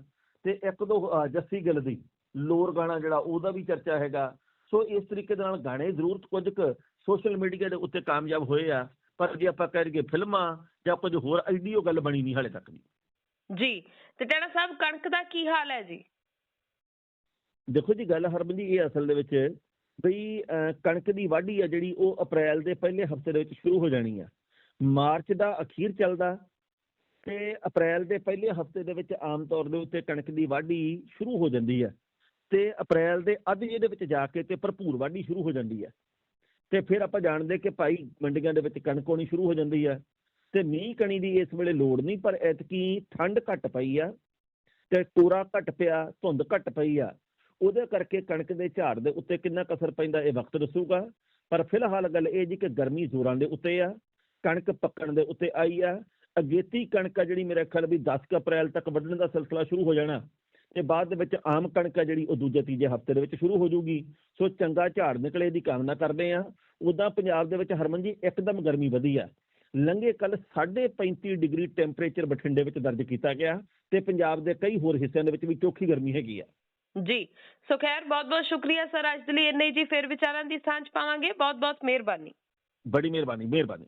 [SPEAKER 2] ਤੇ ਇੱਕ ਦੋ ਜੱਸੀ ਗਿੱਲ ਦੀ ਲੋਰ ਗਾਣਾ ਜਿਹੜਾ ਉਹਦਾ ਵੀ ਚਰਚਾ ਹੈਗਾ। ਸੋ ਇਸ ਤਰੀਕੇ ਦੇ ਨਾਲ ਗਾਣੇ ਜ਼ਰੂਰ ਕੁਝ ਕੁ ਸੋਸ਼ਲ ਮੀਡੀਆ ਦੇ ਉੱਤੇ ਕਾਮਯਾਬ ਹੋਏ ਆ। ਪਰ ਜੇ ਆਪਾਂ ਕਹਿ ਲਈਏ ਫਿਲਮਾਂ ਜਾਂ ਕੁਝ ਹੋਰ ਐਡੀ ਉਹ ਗੱਲ ਬਣੀ ਨਹੀਂ ਹਾਲੇ ਤੱਕ ਵੀ।
[SPEAKER 1] ਜੀ ਤੇ ਟੈਣਾ ਸਾਹਿਬ ਕਣਕ ਦਾ ਕੀ ਹਾਲ ਹੈ ਜੀ?
[SPEAKER 2] ਦੇਖੋ ਜੀ ਗੱਲ ਹਰਮਨ ਜੀ ਇਹ ਅਸਲ ਦੇ ਵਿੱਚ ਬਈ ਕਣਕ ਦੀ ਵਾਢੀ ਆ ਜਿਹੜੀ ਉਹ ਅਪ੍ਰੈਲ ਦੇ ਪਹਿਲੇ ਹਫ਼ਤੇ ਦੇ ਵਿੱਚ ਸ਼ੁਰੂ ਹੋ ਜਾਣੀ ਆ। ਮਾਰਚ ਦਾ ਅਖੀਰ ਚੱਲਦਾ ਤੇ ਅਪ੍ਰੈਲ ਦੇ ਪਹਿਲੇ ਹਫ਼ਤੇ ਦੇ ਵਿੱਚ ਆਮ ਤੌਰ ਦੇ ਉੱਤੇ ਕਣਕ ਦੀ ਵਾਢੀ ਸ਼ੁਰੂ ਹੋ ਜਾਂਦੀ ਹੈ ਤੇ ਅਪ੍ਰੈਲ ਦੇ ਅੱਧ ਜਿਹੇ ਦੇ ਵਿੱਚ ਜਾ ਕੇ ਤੇ ਭਰਪੂਰ ਵਾਢੀ ਸ਼ੁਰੂ ਹੋ ਜਾਂਦੀ ਹੈ। ਤੇ ਫਿਰ ਆਪਾਂ ਜਾਣਦੇ ਕਿ ਭਾਈ ਮੰਡੀਆਂ ਦੇ ਵਿੱਚ ਕਣਕ ਹੋਣੀ ਸ਼ੁਰੂ ਹੋ ਜਾਂਦੀ ਹੈ ਤੇ ਮੀਂਹ ਕਣੀ ਦੀ ਇਸ ਵੇਲੇ ਲੋੜ ਨਹੀਂ ਪਰ ਐਤਕੀ ਠੰਡ ਘੱਟ ਪਈ ਆ ਤੇ ਤੋਰਾ ਘੱਟ ਪਿਆ, ਧੁੰਦ ਘੱਟ ਪਈ ਆ, ਉਹਦੇ ਕਰਕੇ ਕਣਕ ਦੇ ਝਾੜ ਦੇ ਉੱਤੇ ਕਿੰਨਾ ਕੁ ਅਸਰ ਪੈਂਦਾ ਇਹ ਵਕਤ ਦੱਸੂਗਾ। ਪਰ ਫਿਲਹਾਲ ਗੱਲ ਇਹ ਜੀ ਕਿ ਗਰਮੀ ਜ਼ੋਰਾਂ ਦੇ ਉੱਤੇ ਆ, ਕਣਕ ਪੱਕਣ ਦੇ ਉੱਤੇ ਆਈ ਆ ਅਗੇਤੀ ਕਣਕ ਆ ਜਿਹੜੀ ਮੇਰੇ ਖਿਆਲ ਵੀ 10 ਕੁ ਅਪ੍ਰੈਲ ਤੱਕ ਵੱਢਣ ਦਾ ਸਿਲਸਿਲਾ ਸ਼ੁਰੂ ਹੋ ਜਾਣਾ ਤੇ ਬਾਅਦ ਦੇ ਵਿੱਚ ਆਮ ਕਣਕ ਆ ਜਿਹੜੀ ਉਹ ਦੂਜੇ ਤੀਜੇ ਹਫ਼ਤੇ ਦੇ ਵਿੱਚ ਸ਼ੁਰੂ ਹੋ ਜਾਊਗੀ। ਸੋ ਚੰਗਾ ਝਾੜ ਨਿਕਲੇ ਦੀ ਕਾਮਨਾ ਕਰਦੇ ਆ ਉਦਾਂ ਪੰਜਾਬ ਦੇ ਵਿੱਚ ਹਰਮਨ ਜੀ ਇੱਕਦਮ ਗਰਮੀ ਵਧੀ ਆ। ਲੰਘੇ ਕੱਲ 35 ਡਿਗਰੀ ਟੈਂਪਰੇਚਰ ਬਠਿੰਡੇ ਵਿੱਚ ਦਰਜ ਕੀਤਾ ਗਿਆ ਤੇ ਪੰਜਾਬ ਦੇ ਕਈ ਹੋਰ ਹਿੱਸਿਆਂ ਦੇ ਵਿੱਚ ਵੀ ਚੋਖੀ ਗਰਮੀ ਹੈਗੀ ਆ।
[SPEAKER 1] ਜੀ। ਸੋ ਖੈਰ ਬਹੁਤ ਬਹੁਤ ਸ਼ੁਕਰੀਆ ਸਰ ਅੱਜ ਦੇ ਲਈ ਇੰਨੇ ਜੀ। ਫਿਰ ਵਿਚਾਰਾਂ ਦੀ ਸਾਂਝ ਪਾਵਾਂਗੇ। ਬਹੁਤ ਬਹੁਤ ਮਿਹਰਬਾਨੀ।
[SPEAKER 2] ਬੜੀ ਮਿਹਰਬਾਨੀ ਮਿਹਰਬਾਨੀ।